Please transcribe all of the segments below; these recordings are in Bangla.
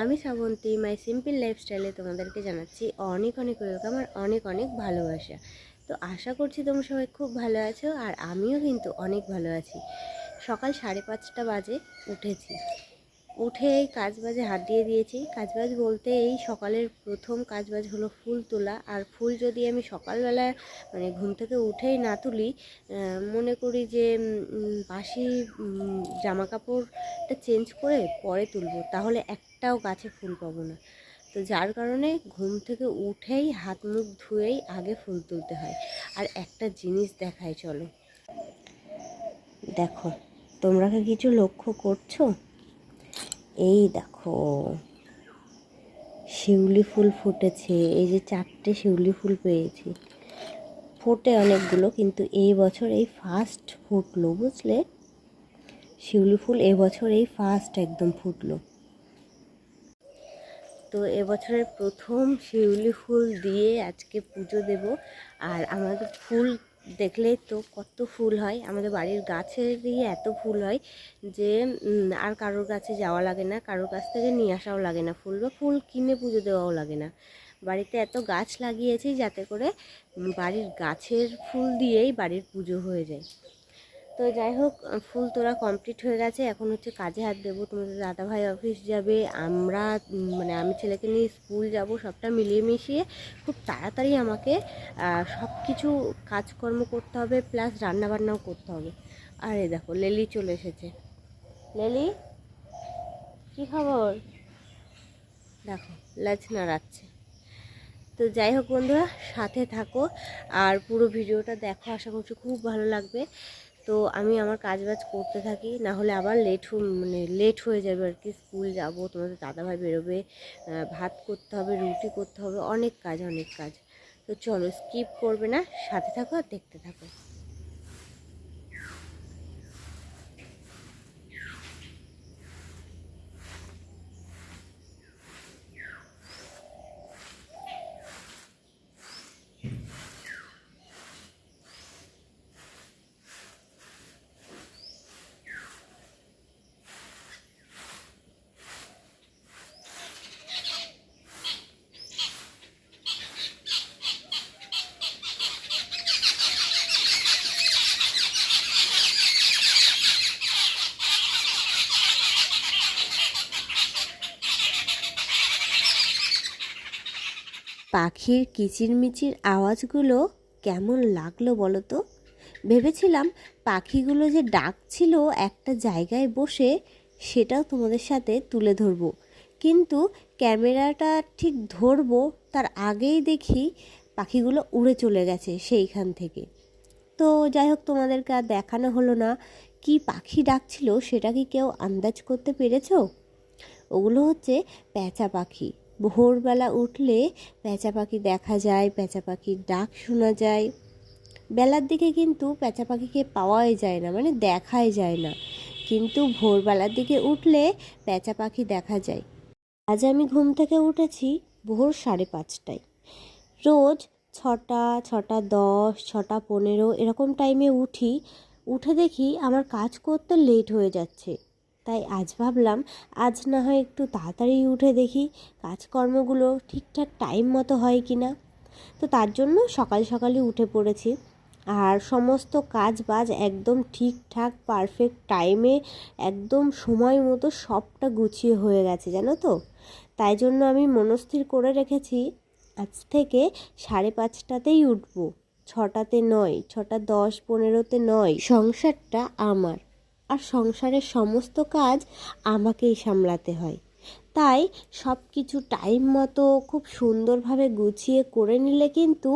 আমি শ্রাবন্তী মাই সিম্পল লাইফস্টাইলে তোমাদেরকে জানাচ্ছি অনেক অনেক ওয়েলকাম আর অনেক অনেক ভালোবাসা। তো আশা করছি তোমরা সবাই খুব ভালো আছো আর আমিও কিন্তু অনেক ভালো আছি। সকাল সাড়ে পাঁচটা বাজে, উঠেছি। উঠে এই কাজবাজে হাত দিয়ে দিয়েছি। কাজবাজ বলতে এই সকালের প্রথম কাজবাজ হলো ফুল তোলা। আর ফুল যদি আমি সকালবেলা মানে ঘুম থেকে উঠেই না তুলি মনে করি যে বাসি জামা কাপড়টা চেঞ্জ করে পরে তুলবো, তাহলে একটাও গাছে ফুল পাবো না। তো যার কারণে ঘুম থেকে উঠেই হাত মুখ ধুয়েই আগে ফুল তুলতে হয়। আর একটা জিনিস দেখায় চলো। দেখো, তোমরা কি কিছু লক্ষ্য করছ? এই দেখো, শিউলি ফুল ফুটেছে, এই যে চারটে শিউলি ফুল পেয়েছি। ফোটে অনেকগুলো, কিন্তু এই বছর এই ফার্স্ট ফুটলো, বুঝলে? শিউলি ফুল এবছর এই ফার্স্ট একদম ফুটলো। তো এবছরের প্রথম শিউলি ফুল দিয়ে আজকে পুজো দেব, আর আমাদের ফুল দেখলেই তো কত ফুল হয়। আমাদের বাড়ির গাছেরই এত ফুল হয় যে আর কারোর কাছে যাওয়া লাগে না, কারোর কাছ থেকে নিয়ে আসাও লাগে না ফুল বা ফুল কিনে পুজো দেওয়াও লাগে না। বাড়িতে এত গাছ লাগিয়েছি যাতে করে বাড়ির গাছের ফুল দিয়েই বাড়ির পুজো হয়ে যায়। তো যাই হোক ফুল তোলা কমপ্লিট হয়ে গেছে। এখন হচ্ছে কাজে হাত দেবো। তোমাদের দাদাভাই অফিস যাবে। আমরা মানে আমি ছেলেকে নিয়ে স্কুল যাব, সবটা মিলিয়ে মিশিয়ে। খুব তাড়াতাড়ি আমাকে সব কিছু কাজকর্ম করতে হবে প্লাস রান্নাবান্নাও করতে হবে। আর এই দেখো, লেলি চলে এসেছে। লেলি, কী খবর? দেখো লাচ নাড়াচ্ছে তো যাই হোক বন্ধুরা, সাথে থাকো। আর পুরো ভিডিওটা দেখো, আশা করছি খুব ভালো লাগবে। তো আমি আমার কাজ বাজ করতে থাকি না হলে আবার লেট মানে লেট হয়ে যাবে আর কি স্কুল যাব, তোমাদের দাদাভাই বেরোবে ভাত করতে হবে, রুটি করতে হবে, অনেক কাজ অনেক কাজ। তো চলো স্কিপ করবে না, সাথে থাকো আর দেখতে থাকো। পাখির কিচিরমিচির আওয়াজগুলো কেমন লাগল বলো তো? ভেবেছিলাম পাখিগুলো যে ডাকছিল একটা জায়গায় বসে সেটাও তোমাদের সাথে তুলে ধরবো। কিন্তু ক্যামেরাটা ঠিক ধরবো, তার আগেই দেখি পাখিগুলো উড়ে চলে গেছে সেইখান থেকে। তো যাই হোক, তোমাদেরকে আর দেখানো হলো না। কি পাখি ডাকছিল সেটা কি কেউ আন্দাজ করতে পেরেছ? ওগুলো হচ্ছে প্যাঁচা পাখি। ভোরবেলা উঠলে প্যাঁচা পাখি দেখা যায় প্যাঁচা পাখির ডাক শোনা যায়। বেলার দিকে কিন্তু প্যাঁচা পাখিকে পাওয়াই যায় না মানে দেখাই যায় না। কিন্তু ভোরবেলার দিকে উঠলে প্যাঁচা পাখি দেখা যায়। আজ আমি ঘুম থেকে উঠেছি ভোর সাড়ে পাঁচটায়। রোজ ছটা ছটা দশ, ছটা পনেরো এরকম টাইমে উঠি। উঠে দেখি আমার কাজ করতে লেট হয়ে যাচ্ছে। তাই আজ ভাবলাম, আজ না হয় একটু তাড়াতাড়ি উঠে দেখি কাজকর্মগুলো ঠিকঠাক টাইম মতো হয় কি না তো তার জন্য সকাল সকালই উঠে পড়েছি। আর সমস্ত কাজ বাজ একদম ঠিকঠাক পারফেক্ট টাইমে একদম সময় মতো সবটা গুছিয়ে হয়ে গেছে, জানো তো? তাই জন্য আমি মনস্থির করে রেখেছি, আজ থেকে সাড়ে পাঁচটাতেই উঠবো। ছটাতে নয়, ছটা দশ, পনেরোতে নয়। সংসারটা আমার। আর সংসারের সমস্ত কাজ আমাকেই সামলাতে হয়। তাই সব কিছু টাইম মতো খুব সুন্দরভাবে গুছিয়ে করে নিলে কিন্তু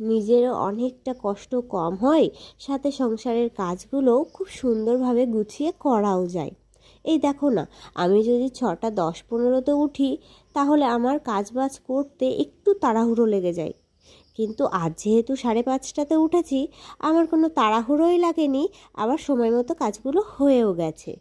নিজেরও অনেকটা কষ্ট কম হয়। সাথে সংসারের কাজগুলো খুব সুন্দরভাবে গুছিয়ে করাও যায়। এই দেখো না, আমি যদি ছটা দশ পনেরোতে উঠি, তাহলে আমার কাজবাজ করতে একটু তাড়াহুড়ো লেগে যায়। কিন্তু আজ যেহেতু সাড়ে পাঁচটাতে উঠেছি, আমার কোনো তাড়াহুড়োই লাগেনি, আবার সময় মতো কাজগুলো হয়েও গেছে।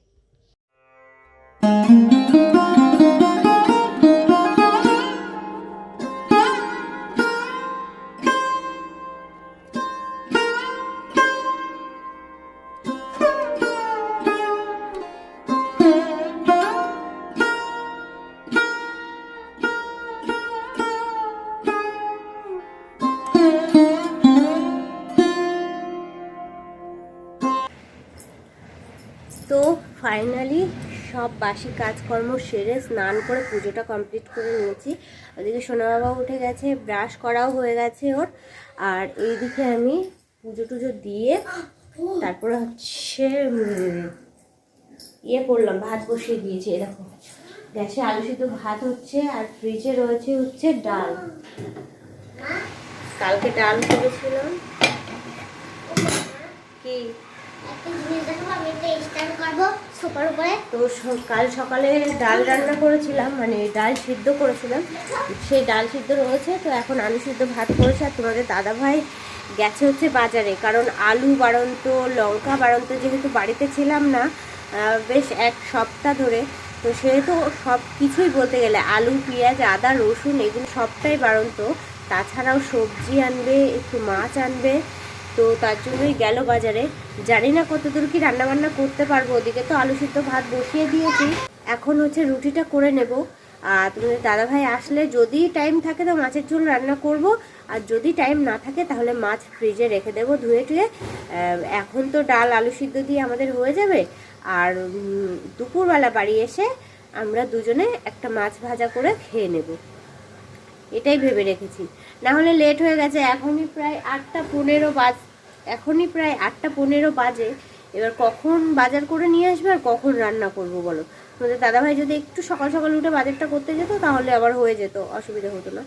সব বাসি কাজকর্ম সেরে স্নান করে পুজোটা কমপ্লিট করে নিয়েছি। ওদিকে সোনা বাবা উঠে গেছে ব্রাশ করাও হয়ে গেছে ওর। আর এইদিকে আমি পুজো টুজো দিয়ে তারপরে হচ্ছে ইয়ে করলাম, ভাত বসিয়ে দিয়েছি এরকম গ্যাসে আলু সিদ্ধ ভাত হচ্ছে, আর ফ্রিজে রয়েছে হচ্ছে ডাল। কালকে ডাল করেছিলাম। কি? একটা জিনিস আমি একটা স্ট্যান্ড করব। সোফার উপরে তো কাল সকালে ডাল রান্না করেছিলাম মানে ডাল সিদ্ধ করেছিলাম। সেই ডাল সিদ্ধ রয়েছে, তো এখন আলু সিদ্ধ ভাত করেছে। আর তোমাদের দাদা ভাই গেছে হচ্ছে বাজারে, কারণ আলু বাড়ন্ত, লঙ্কা বাড়ন্ত যেহেতু বাড়িতে ছিলাম না বেশ এক সপ্তাহ ধরে। তো সেহেতু সব কিছুই বলতে গেলে আলু, পেঁয়াজ, আদা, রসুন, এগুলো সবটাই বাড়ন্ত। তাছাড়াও সবজি আনবে, একটু মাছ আনবে। তো তার জন্যই গেল বাজারে। জানি না কতদূর কি রান্নাবান্না করতে পারব। ওদিকে তো আলু সিদ্ধ ভাত বসিয়ে দিয়েছি। এখন হচ্ছে রুটিটা করে নেব। আর তোমাদের দাদাভাই আসলে যদি টাইম থাকে তো মাছের ঝোল রান্না করব। আর যদি টাইম না থাকে তাহলে মাছ ফ্রিজে রেখে দেবো ধুয়ে টুয়ে। এখন তো ডাল, আলু সিদ্ধ দিয়ে আমাদের হয়ে যাবে। আর দুপুরবেলা বাড়ি এসে আমরা দুজনে একটা মাছ ভাজা করে খেয়ে নেব। এটাই ভেবে রেখেছি। না হলে লেট হয়ে গেছে, এখনই প্রায় আটটা পনেরো বাজ, এখনই প্রায় আটটা পনেরো বাজে। এবার কখন বাজার করে নিয়ে আসবে আর কখন রান্না করব বলো? তোমাদের দাদাভাই যদি একটু সকাল সকাল উঠে বাজারটা করতে যেত, তাহলে আবার হয়ে যেত, অসুবিধা হতো না।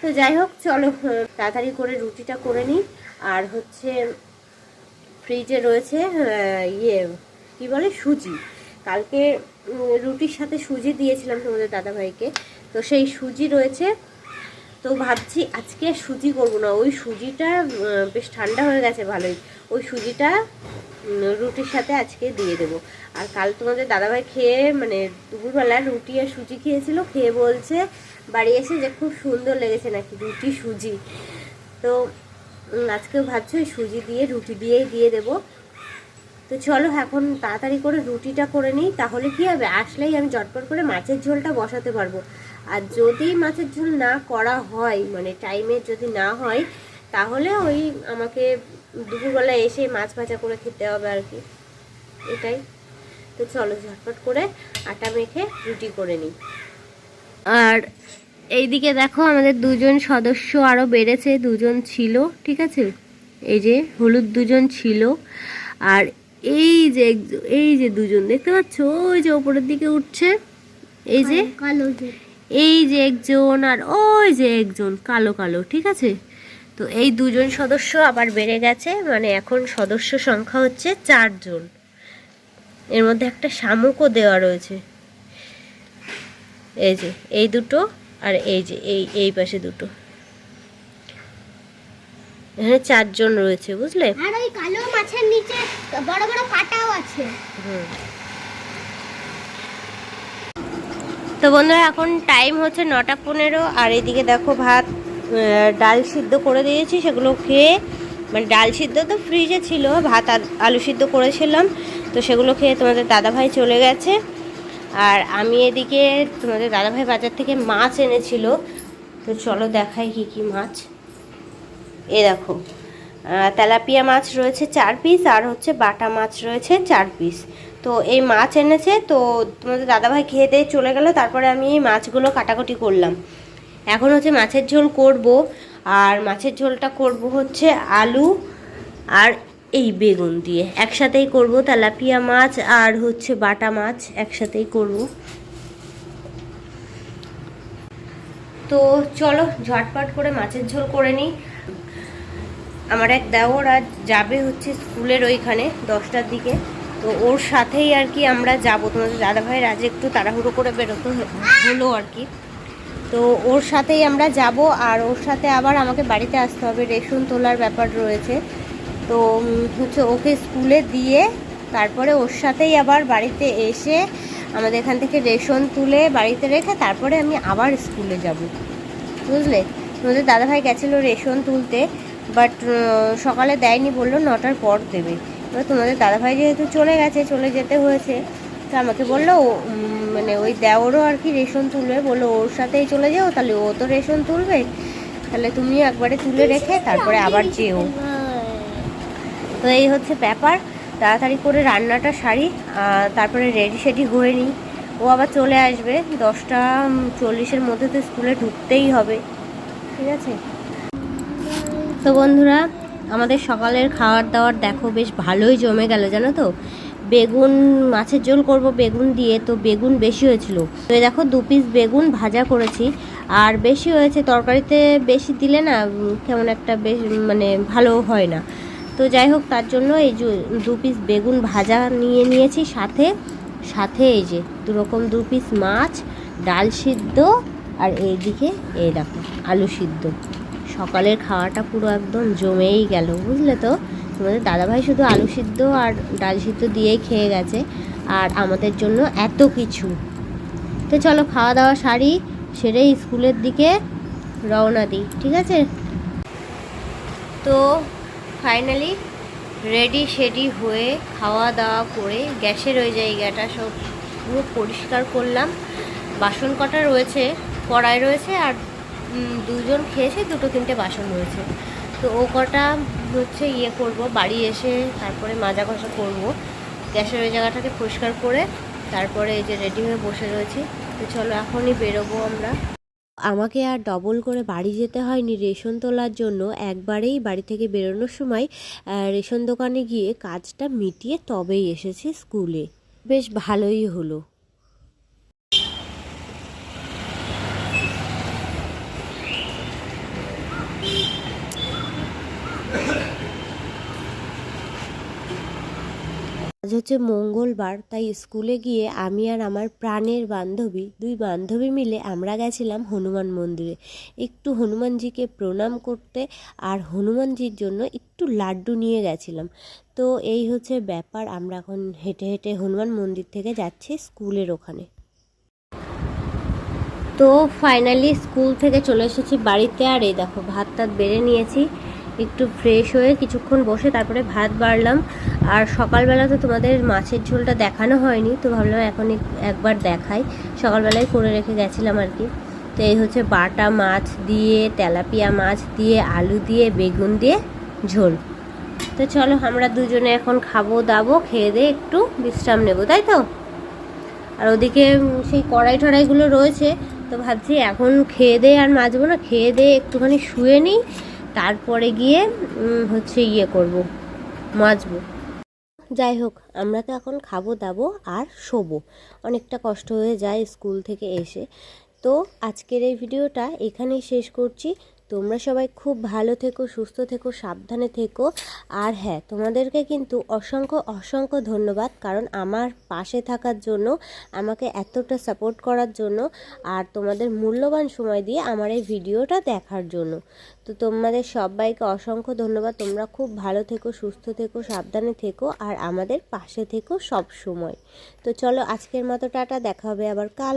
তো যাই হোক, চলো, তাড়াতাড়ি করে রুটিটা করে নিই। আর হচ্ছে ফ্রিজে রয়েছে ইয়ে কি বলে, সুজি। কালকে রুটির সাথে সুজি দিয়েছিলাম তোমাদের দাদাভাইকে। তো সেই সুজি রয়েছে তো ভাবছি আজকে সুজি করব না। ওই সুজিটা বেশ ঠান্ডা হয়ে গেছে ভালোই। ওই সুজিটা রুটির সাথে আজকে দিয়ে দেবো। আর কাল তোমাদের দাদাভাই খেয়ে মানে দুপুরবেলা রুটি আর সুজি খেয়েছিল খেয়ে বলছে বাড়ি এসে যে খুব সুন্দর লেগেছে নাকি রুটি সুজি। তো উম, আজকেও ভাবছি ওই সুজি দিয়ে রুটি দিয়েই দিয়ে দেবো। তো চলো এখন তাড়াতাড়ি করে রুটিটা করে নিই তাহলে কি হবে? আসলেই আমি ঝটপট করে মাছের ঝোলটা বসাতে পারব। আর যদি মাছের ঝোল না করা হয় মানে টাইমে যদি না হয় তাহলে ওই আমাকে দুপুরবেলা এসে মাছ ভাজা করে খেতে হবে আর কি। এটাই। তো চলো ঝটপট করে আটা মেখে রুটি করে নিই। আর এইদিকে দেখো আমাদের দুজন সদস্য আরও বেড়েছে দুজন ছিল ঠিক আছে? এই যে হলুদ দুজন ছিল। আর এই যে এই যে দুজন দেখতে পাচ্ছ? ওই যে ওপরের দিকে উঠছে। এই যে কালো যে এই যে একজন আর ওই যে একজন কালো কালো ঠিক আছে? তো এই দুজন সদস্য আবার বেড়ে গেছে মানে এখন সদস্য সংখ্যা হচ্ছে চারজন। এর মধ্যে একটা শামুকও দেওয়া রয়েছে। এই যে এই দুটো আর এই যে এই এই পাশে দুটো। এখানে চারজন রয়েছে বুঝলে? আর ওই কালো মাছের নিচে বড় বড় কাটাও আছে। হুম। তো বন্ধুরা, এখন টাইম হচ্ছে নটা পনেরো, আর এদিকে দেখো ভাত ডাল সিদ্ধ করে দিয়েছি, সেগুলো খেয়ে মানে ডাল সিদ্ধ তো ফ্রিজে ছিল, ভাত আলু সিদ্ধ করেছিলাম, তো সেগুলো খেয়ে তোমাদের দাদাভাই চলে গেছে। আর আমি এদিকে তোমাদের দাদাভাই বাজার থেকে মাছ এনেছিল, তো চলো দেখাই কি কি মাছ। এ দেখো তেলাপিয়া মাছ রয়েছে চার পিস আর হচ্ছে বাটা মাছ রয়েছে চার পিস তো এই মাছ এনেছে, তো তোমাদের দাদাভাই খেয়ে দিয়ে চলে গেল, তারপরে আমি এই মাছগুলো কাটাকুটি করলাম। এখন হচ্ছে মাছের ঝোল করব, আর মাছের ঝোলটা করব হচ্ছে আলু আর এই বেগুন দিয়ে। একসাথেই করব তেলাপিয়া মাছ আর হচ্ছে বাটা মাছ, একসাথেই করব। তো চলো ঝটপট করে মাছের ঝোল করে নিই। আমার এক দেওর আজ যাবে হচ্ছে স্কুলের ওইখানে দশটার দিকে। তো ওর সাথেই আর কি আমরা যাব। তোমাদের দাদাভাইয়ের আজ একটু তাড়াহুড়ো করে বেরোতে হলো আর কি। তো ওর সাথেই আমরা যাব আর ওর সাথে আবার আমাকে বাড়িতে আসতে হবে। রেশন তোলার ব্যাপার রয়েছে। তো হচ্ছে ওকে স্কুলে দিয়ে তারপরে ওর সাথেই আবার বাড়িতে এসে আমাদের এখান থেকে রেশন তুলে বাড়িতে রেখে তারপরে আমি আবার স্কুলে যাব। বুঝলে? তোমাদের দাদাভাই গেছিল রেশন তুলতে, বাট সকালে দেয়নি, বলল নটার পর দেবে। এবার তোমাদের দাদাভাই যেহেতু চলে গেছে, চলে যেতে হয়েছে, তো আমাকে বলল মানে ওই দেওরও আর কি রেশন তুলবে, বলল, ওর সাথেই চলে যাও, তাহলে ও তো রেশন তুলবে, তাহলে তুমি একবারে তুলে রেখে তারপরে আবার যেও। তো এই হচ্ছে ব্যাপার, তাড়াতাড়ি করে রান্নাটা সারি তারপরে রেডি সেডি হয়ে নিই। ও আবার চলে আসবে, দশটা চল্লিশের মধ্যে তো স্কুলে ঢুকতেই হবে, ঠিক আছে? তো বন্ধুরা আমাদের সকালের খাওয়ার দাওয়ার দেখো বেশ ভালোই জমে গেল, জানো তো? বেগুন মাছের ঝোল করব বেগুন দিয়ে, তো বেগুন বেশি হয়েছিল। তো দেখো দু পিস বেগুন ভাজা করেছি, আর বেশি হয়েছে তরকারিতে বেশি দিলে না কেমন একটা বেশ মানে ভালো হয় না। তো যাই হোক, তার জন্য এই দু পিস বেগুন ভাজা নিয়ে নিয়েছি সাথে। সাথে এই যে দু রকম দু পিস মাছ, ডাল সিদ্ধ, আর এইদিকে এই দেখো আলু সিদ্ধ। সকালের খাওয়াটা পুরো একদম জমেই গেল, বুঝলে তো? তোমাদের দাদাভাই শুধু আলু সিদ্ধ আর ডাল সিদ্ধ দিয়েই খেয়ে গেছে, আর আমাদের জন্য এত কিছু। তো চলো খাওয়া দাওয়া সারি সেরে স্কুলের দিকে রওনা দিই, ঠিক আছে? তো ফাইনালি রেডি সেডি হয়ে খাওয়া দাওয়া করে গ্যাসের ওই জায়গাটা সব পুরো পরিষ্কার করলাম। বাসন কটা রয়েছে, কড়াই রয়েছে আর দুজন খেয়েছে, দুটো তিনটে বাসন রয়েছে। তো ও কটা হচ্ছে ইয়ে করব, বাড়ি এসে তারপরে মাজা কষা করব। গ্যাসের ওই জায়গাটাকে পরিষ্কার করে তারপরে এই যে রেডি হয়ে বসে রয়েছি। তো চলো এখনই বেরোবো আমরা। আমাকে আর ডবল করে বাড়ি যেতে হয়নি রেশন তোলার জন্য। একবারেই বাড়ি থেকে বেরোনোর সময় রেশন দোকানে গিয়ে কাজটা মিটিয়ে তবেই এসেছি স্কুলে। বেশ ভালোই হলো। আজ হচ্ছে মঙ্গলবার, তাই স্কুলে গিয়ে আমি আর আমার প্রাণের বান্ধবী, দুই বান্ধবী মিলে আমরা গেছিলাম হনুমান মন্দিরে। একটু হনুমানজিকে প্রণাম করতে আর হনুমানজির জন্য একটু লাড্ডু নিয়ে গেছিলাম। তো এই হচ্ছে ব্যাপার, আমরা এখন হেঁটে হেঁটে হনুমান মন্দির থেকে যাচ্ছি স্কুলের ওখানে। তো ফাইনালি স্কুল থেকে চলে এসেছি বাড়িতে, আর এই দেখো ভাত টাত বেড়ে নিয়েছি। একটু ফ্রেশ হয়ে কিছুক্ষণ বসে তারপরে ভাত বাড়লাম। আর সকালবেলা তো তোমাদের মাছের ঝোলটা দেখানো হয়নি, তো ভাবলাম এখন একবার দেখাই। সকালবেলায় করে রেখে গেছিলাম আর কি। তো এই হচ্ছে বাটা মাছ দিয়ে, তেলাপিয়া মাছ দিয়ে, আলু দিয়ে, বেগুন দিয়ে ঝোল। তো চলো আমরা দুজনে এখন খাব দাবো, খেয়ে দিয়ে একটু বিশ্রাম নেব, তাই তো? আর ওদিকে সেই কড়াই টড়াইগুলো রয়েছে, তো ভাবছি এখন খেয়ে দিয়ে আর মাজবো না, খেয়ে দিয়ে একটুখানি শুয়ে নিই। তারপরে গিয়ে হচ্ছে ইয়ে করব, মাজবো। যাই হোক, আমরা তো এখন খাব দাবো আর শোবো। অনেকটা কষ্ট হয়ে যায় স্কুল থেকে এসে। তো আজকের এই ভিডিওটা এখানেই শেষ করছি। তোমরা সবাই খুব ভালো থেকো, সুস্থ থেকো, সাবধানে থেকো। আর হ্যাঁ তোমাদেরকে কিন্তু অসংখ্য অসংখ্য ধন্যবাদ, কারণ আমার পাশে থাকার জন্য, আমাকে এতটা সাপোর্ট করার জন্য, আর তোমাদের মূল্যবান সময় দিয়ে আমার এই ভিডিওটা দেখার জন্য। তো তোমাদের সবাইকে অসংখ্য ধন্যবাদ, তোমরা খুব ভালো থেকো, সুস্থ থেকো, সাবধানে থেকো, আর আমাদের পাশে থেকো সব সময় তো চলো আজকের মতো টাটা, দেখা হবে আবার কাল।